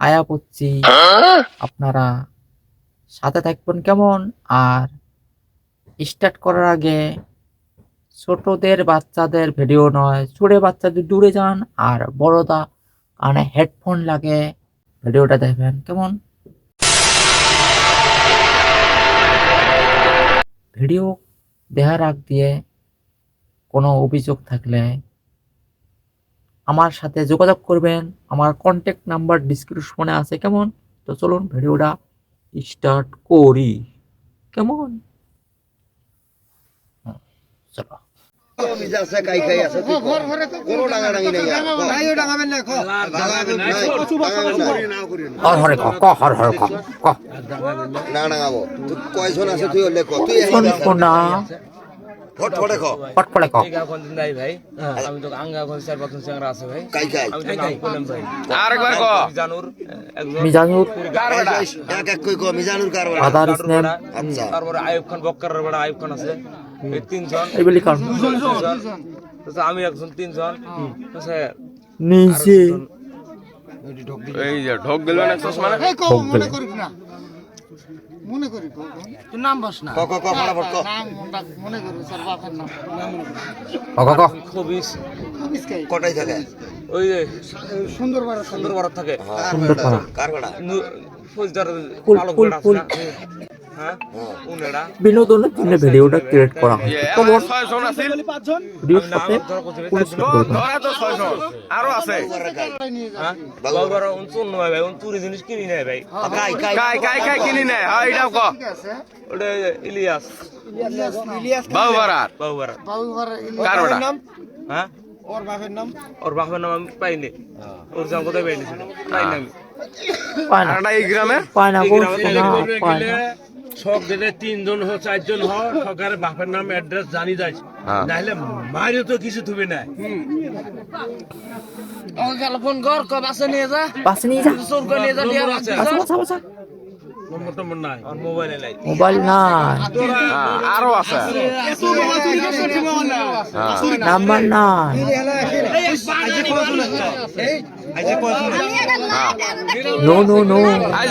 আয়া পড়ছি। আপনারা সাথে থাকবেন কেমন? আর স্টার্ট করার আগে ছোটদের বাচ্চাদের ভিডিও নয়, ছোটে বাচ্চাদের দূরে যান আর বড়দা কানে হেডফোন লাগে ভিডিওটা দেখবেন কেমন? ভিডিও দেহার আগ দিয়ে কোনো অভিযোগ থাকলে আমার সাথে যোগাযোগ করবেন। আমার কন্ট্যাক্ট নাম্বার ডিসক্রিপশনে আছে কেমন? তো চলুন ভিডিওটা স্টার্ট করি। কেমন? চলো। আছে খ খ নাই ভাই। আমি তো আঙ্গা কোন চার পাঁচ চ্যাংরা আছে ভাই। কাই কাই? আমি তো নাম করলাম ভাই। আরেকবার ক জানুর একজন মিজানুর। এক এক কই ক মিজানুর কার আদার স্নেম আচ্ছা। তারপরে আয়ুব খান বক্কার বড় আয়ুব খান আছে। এই তিনজন। এই বলি কারণ। আমি একজন তিনজন। তো নিজে। এই যে ঢোক দিল না চশমা না। হোক গেলে ক ক করি স্যার বাপের নাম ক ক খবিস কটাই থাকে? ওই যে সুন্দর সুন্দর বড় থাকে। সুন্দর পাড়া কার বেড়া? নু- ফৌজদার হ্যাঁ। বিনোদনের জন্য ভিডিওটা ক্রিয়েট করা হয়। আছিল ভিডিওর সাথে তো ছয়শো আরও আছে। হ্যাঁ? হয় ভাই উনচুরি জিনিস কিনি নেয় ভাই। কাই কাই খাই খাই খাই কিনি নেয়? হ্যাঁ এটাও ক। ওটা ইলিয়াস। বাবু বারার কার বেটা হ্যাঁ? ওর বাপের নাম? ওর বাপের নাম আমি পাইনি। ওর জাম কোথায় পাইনি? পাইনি আমি। পায় না। এই গ্রামে? পায় না। ছক দিলে তিনজন হ চারজন হ সরকারের বাপের নাম অ্যাড্রেস জানি যাই নাহলে মারিও তো কিছু থুবে না ফোন কর ক বাসে নিয়ে যা বাসে নিয়ে যা চোর করে নিয়ে যা দিয়ে আছে বাসা বাসা মোবাইল নাই আরও আছে নাম্বার নাই নো নো নো আজ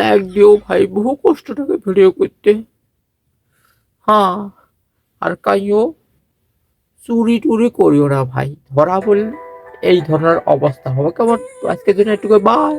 লাইক দিও ভাই বহু কষ্ট থাকে ভিডিও করতে। হ্যাঁ আর কাইও চুরি টুরি করিও না ভাই। ধরা বললে এই ধরনের অবস্থা হবে। কেমন? আজকের জন্য একটু বাই